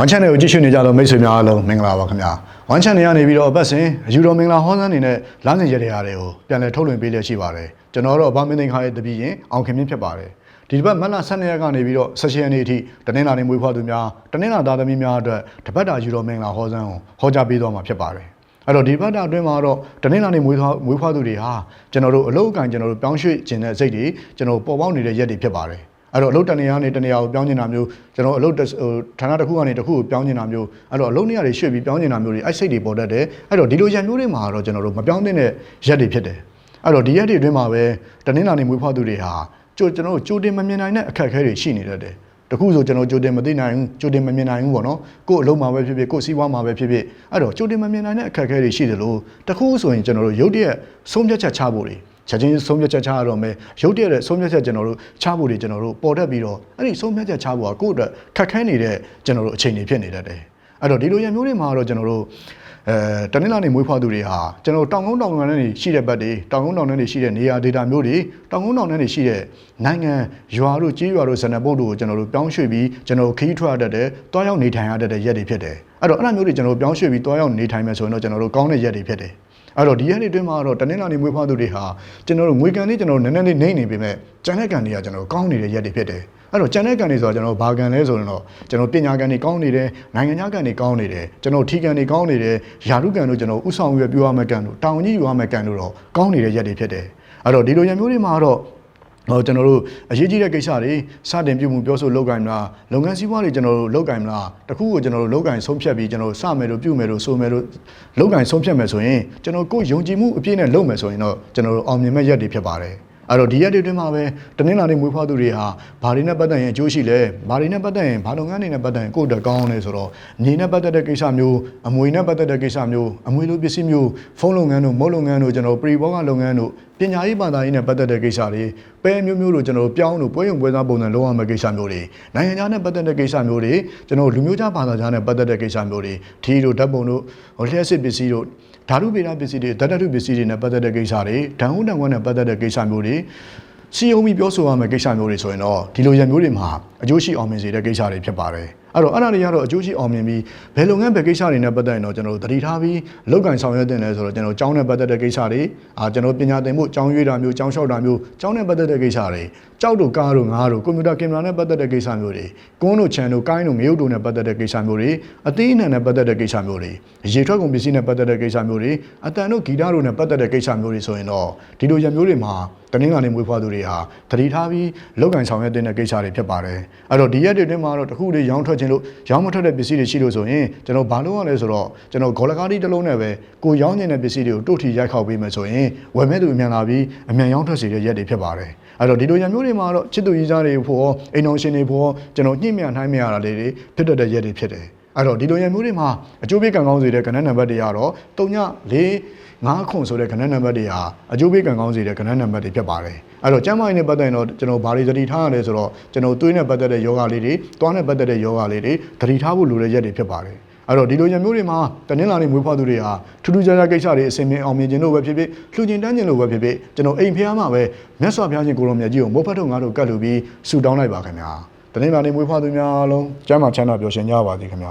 One Channel ကိုကြည့်ရှုနေကြတော့မိတ်ဆွေများအားလုံးမင်္ဂလာပါခင်ဗျာ One Channel ကနေပြီးတော့အပတ်စဉ်အယူတော်မင်္ဂလာဟောစန်းနေနဲ့လမ်းစဉ်ရတရားတွေကိုပြန်လည်ထုတ်လွှင့်ပေးလျက်ရှိပါတယ်ကျွန်တော်တော့ဗာမင်းသိန်းခါရဲ့တပည့်ရင်အောင်ခင်မြင့်ဖြစ်ပါတယ်ဒီတစ်ပတ်မတ်လ12ရက်ကနေပြီးတော့16ရက်နေ့အထိတနင်္လာနေ့မွေးဖွားသူများတနင်္လာသားသမီးများအတွက်တပတ်တာယူတော်မင်္ဂလာဟောစန်းကိုဟောကြားပေးသွားမှာဖြစ်ပါတယ်အဲ့တော့ဒီဘတ်တာအတွင်းမှာတော့တနင်္လာနေ့မွေးဖွားမွေးဖွားသူတွေဟာကျွန်တော်တို့အလုတ်အကံကျွန်တော်တို့ပြောင်းရွှေ့ခြင်းတဲ့စိတ်တွေကျွန်တော်ပေါ်ပေါက်နေတဲ့ရက်တွေဖြစ်ပါတယ် အဲ့တော့အလုပ်တနေရာနေတနေရာကိုပြောင်းနေတာမျိုးကျွန်တော်အလုပ်ဟိုဌာနတစ်ခုကနေတစ်ခုကိုပြောင်းနေတာမျိုးအဲ့တော့အလုပ်နေရာတွေရွှေ့ပြီးပြောင်းနေတာမျိုးတွေအဲ့စိတ်တွေပေါ်တတ်တယ်အဲ့တော့ဒီလိုရံမျိုးတွေမှာတော့ကျွန်တော်တို့မပြောင်းသင့်တဲ့ရက်တွေဖြစ်တယ်အဲ့တော့ဒီရက်တွေအတွင်းမှာပဲတနင်္လာနေ့မွေးဖွားသူတွေဟာကြိုကျွန်တော်တို့ကြိုတင်မမြင်နိုင်တဲ့အခက်အခဲတွေရှိနေတတ်တယ်တခုဆိုကျွန်တော်ကြိုတင်မသိနိုင်ဘူးကြိုတင်မမြင်နိုင်ဘူးပေါ့နော်ကို့အလုံးမှာပဲဖြစ်ဖြစ်ကို့စီးပွားမှာပဲဖြစ်ဖြစ်အဲ့တော့ကြိုတင်မမြင်နိုင်တဲ့အခက်အခဲတွေရှိတယ်လို့တခုဆိုရင်ကျွန်တော်တို့ရုတ်တရက်ဆုံးဖြတ်ချက်ချဖို့တွေ ချက်ချင်းဆုံးဖြတ်ချက်ချရတော့မယ်ရုတ်တရက်တဲ့ဆုံးဖြတ်ချက်ကျွန်တော်တို့ချဖို့တွေကျွန်တော်တို့ပေါ်တတ်ပြီးတော့အဲ့ဒီဆုံးဖြတ်ချက်ချဖို့ကကိုယ့်အတွက်ခက်ခဲနေတဲ့ကျွန်တော်တို့အချိန်တွေဖြစ်နေတတ်တယ်အဲ့တော့ဒီလိုရမျိုးတွေမှာတော့ကျွန်တော်တို့အဲတနင်္လာနေ့မွေးဖွားသူတွေဟာကျွန်တော်တို့တောင်ကုန်းတောင်ကုန်းတွေရှိတဲ့ဘက်တွေတောင်ကုန်းတောင်တွေရှိတဲ့နေရာဒေတာမျိုးတွေတောင်ကုန်းတောင်တွေရှိတဲ့နိုင်ငံရွာတို့ကြီးရွာတို့ဇနပုတ်တို့ကိုကျွန်တော်တို့ပြောင်းရွှေ့ပြီးကျွန်တော်တို့ခရီးထွက်ရတတ်တယ်တွားရောက်နေထိုင်ရတတ်တဲ့ရက်တွေဖြစ်တယ်အဲ့တော့အဲ့လိုမျိုးတွေကျွန်တော်တို့ပြောင်းရွှေ့ပြီးတွားရောက်နေထိုင်မယ်ဆိုရင်တော့ကျွန်တော်တို့ကောင်းတဲ့ရက်တွေဖြစ်တယ် အဲ့တော့ဒီရက်တွေအတွင်းမှာတော့တနင်္လာနေ့မွေးဖွားသူတွေဟာကျွန်တော်တို့ငွေကန်လေးကျွန်တော်တို့နည်းနည်းလေးနှိမ့်နေပေမဲ့ကျန်တဲ့ကန်တွေကကျွန်တော်တို့ကောင်းနေတဲ့ရက်တွေဖြစ်တယ်အဲ့တော့ကျန်တဲ့ကန်တွေဆိုတော့ကျွန်တော်ဘာကန်လဲဆိုရင်တော့ကျွန်တော်ပညာကန်တွေကောင်းနေတယ်နိုင်ငံခြားကန်တွေကောင်းနေတယ်ကျွန်တော်ထီကန်တွေကောင်းနေတယ်ယာရုကန်တို့ကျွန်တော်ဥဆောင်ရွယ်ပြောရမယ့်ကန်တို့တောင်ကြီးယူရမယ့်ကန်တို့တော့ကောင်းနေတဲ့ရက်တွေဖြစ်တယ်အဲ့တော့ဒီလိုရမျိုးတွေမှာတော့ ဟောကျွန်တော်တို့အရေးကြီးတဲ့ကိစ္စတွေစတင်ပြုမှုပြောဆိုလုပ်ကိုင်မလားလုပ်ငန်းစည်းဝါးတွေကျွန်တော်တို့လုပ်ကိုင်မလားတခုကိုကျွန်တော်တို့လုပ်ကိုင်ဆုံးဖြတ်ပြီးကျွန်တော်တို့စမယ်လို့ပြုမယ်လို့ဆိုမယ်လို့လုပ်ကိုင်ဆုံးဖြတ်မယ်ဆိုရင်ကျွန်တော်ကိုယ်ယုံကြည်မှုအပြည့်နဲ့လုပ်မယ်ဆိုရင်တော့ကျွန်တော်တို့အောင်မြင်မဲ့ရက်တွေဖြစ်ပါတယ် အဲ့တော့ဒီရက်တွေအတွင်းမှာပဲတနင်္လာနေ့မွေးဖွားသူတွေဟာဘာတွေနဲ့ပတ်သက်ရင်အကျိုးရှိလဲဘာတွေနဲ့ပတ်သက်ရင်ဘာလုပ်ငန်းတွေနဲ့ပတ်သက်ရင်ကိုယ့်အတွက်ကောင်းလဲဆိုတော့ညီနဲ့ပတ်သက်တဲ့ကိစ္စမျိုးအမွေနဲ့ပတ်သက်တဲ့ကိစ္စမျိုးအမွေလိုပစ္စည်းမျိုးဖုန်းလုပ်ငန်းတို့မုတ်လုပ်ငန်းတို့ကျွန်တော်ပရိဘောဂလုပ်ငန်းတို့ပညာရေးဘာသာရေးနဲ့ပတ်သက်တဲ့ကိစ္စတွေပဲမျိုးမျိုးတို့ကျွန်တော်ပြောင်းတို့ပွဲရုံပွဲသားပုံစံလုံးဝမဲ့ကိစ္စမျိုးတွေနိုင်ငံခြားနဲ့ပတ်သက်တဲ့ကိစ္စမျိုးတွေကျွန်တော်လူမျိုးခြားဘာသာခြားနဲ့ပတ်သက်တဲ့ကိစ္စမျိုးတွေထီတို့ဓာတ်ပုံတို့ဟိုလျှက်စစ်ပစ္စည်းတို့ဓာတုဗေဒပစ္စည်းတွေဓာတ်တတုပစ္စည်းတွေနဲ့ပတ်သက်တဲ့ကိစ္စတွေဓာတ်ဟုတံခွန်းနဲ့ပတ်သက်တဲ့ကိစ္စမျိုးတွေစီယုံပြီးပြောဆိုရမယ့်ကိစ္စမျိုးတွေဆိုရင်တော့ဒီလိုရမျိုးတွေမှာအကျိုးရှိအောင်မြင်စေတဲ့ကိစ္စတွေဖြစ်ပါတယ် အဲ့တော့အဲ့ဒါတွေကတော့အကျိုးရှိအောင်မြင်ပြီးဘယ်လုပ်ငန်းဘယ်ကိစ္စတွေနဲ့ပတ်သက်ရင်တော့ကျွန်တော်တို့တတိထားပြီးလောက်ကင်ဆောင်ရွက်တင်လဲဆိုတော့ကျွန်တော်ကျောင်းနဲ့ပတ်သက်တဲ့ကိစ္စတွေအာကျွန်တော်ပညာသင်ဖို့ကျောင်းရွေးတာမျိုးကျောင်းလျှောက်တာမျိုးကျောင်းနဲ့ပတ်သက်တဲ့ကိစ္စတွေကြောက်တို့ကားတို့ငါးတို့ကွန်ပျူတာကင်မရာနဲ့ပတ်သက်တဲ့ကိစ္စမျိုးတွေကွန်းတို့ခြံတို့ကိုင်းတို့ငရုတ်တို့နဲ့ပတ်သက်တဲ့ကိစ္စမျိုးတွေအသေးအနှံနဲ့ပတ်သက်တဲ့ကိစ္စမျိုးတွေရေထွက်ကုန်ပစ္စည်းနဲ့ပတ်သက်တဲ့ကိစ္စမျိုးတွေအတန်တို့ဂီတတို့နဲ့ပတ်သက်တဲ့ကိစ္စမျိုးတွေဆိုရင်တော့ဒီလိုရမျိုးတွေမှာတနင်္လာနေ့မွေးဖွားသူတွေဟာတတိထားပြီးလောက်ကင်ဆောင်ရွက်တဲ့ကိစ္စတွေဖြစ်ပါတယ်အဲ့တော့ဒီရက်တွေအတွင်းမှာတော့တခုလေးရောင်းထွက်ခြင်းလို့ရောင်းမထွက်တဲ့ပစ္စည်းတွေရှိလို့ဆိုရင်ကျွန်တော်ဘာလို့ရလဲဆိုတော့ကျွန်တော်ဂေါ်လကားတီတစ်လုံးနဲ့ပဲကိုရောင်းနေတဲ့ပစ္စည်းတွေကိုတို့ထီရိုက်ခောက်ပေးမယ်ဆိုရင်ဝယ်မဲ့သူအမြန်လာပြီးအမြန်ရောင်းထွက်စေတဲ့ရက်တွေဖြစ်ပါတယ်အဲ့တော့ဒီလိုရမျိုးတွေမှာတော့ချစ်သူကြီးစားတွေဖို့အိမ်တော်ရှင်တွေဖို့ကျွန်တော်ညှိမြနှိုင်းမြရတာလေးတွေဖြစ်တတ်တဲ့ရက်တွေဖြစ်တယ်အဲ့တော့ဒီလိုရမျိုးတွေမှာအကျိုးပေးကံကောင်းစေတဲ့ကဏ္ဍနံပါတ်တွေကတော့3ည4 5ခွန်ဆိုတဲ့ကဏ္ဍနံပါတ်တွေဟာအကျိုးပေးကံကောင်းစေတဲ့ကဏ္ဍနံပါတ်တွေဖြစ်ပါတယ် အဲ့တော့ကျမ်းမာရေးနဲ့ပတ်သက်ရင်တော့ကျွန်တော်ဘာတွေသတိထားရလဲဆိုတော့ကျွန်တော်သွေးနဲ့ပတ်သက်တဲ့ယောဂလေးတွေတွားနဲ့ပတ်သက်တဲ့ယောဂလေးတွေသတိထားဖို့လိုတဲ့ရက်တွေဖြစ်ပါတယ်အဲ့တော့ဒီလိုရမျိုးတွေမှာတနင်္လာနေ့မွေးဖွားသူတွေဟာထူးထူးခြားခြားကိစ္စတွေအစင်မြင်အောင်မြင်ခြင်းလို့ပဲဖြစ်ဖြစ်လှူကျင်တန်းခြင်းလို့ပဲဖြစ်ဖြစ်ကျွန်တော်အိမ်ဖျားမှာပဲမြတ်စွာဘုရားရှင်ကိုရောမြတ်ကြီးကိုမိုးဖတ်ထုတ်ငါတို့ကတ်လူပြီးဆူတောင်းလိုက်ပါခင်ဗျာတနင်္လာနေ့မွေးဖွားသူများအားလုံးကျမ်းမာချမ်းသာပျော်ရွှင်ကြပါစေခင်ဗျာ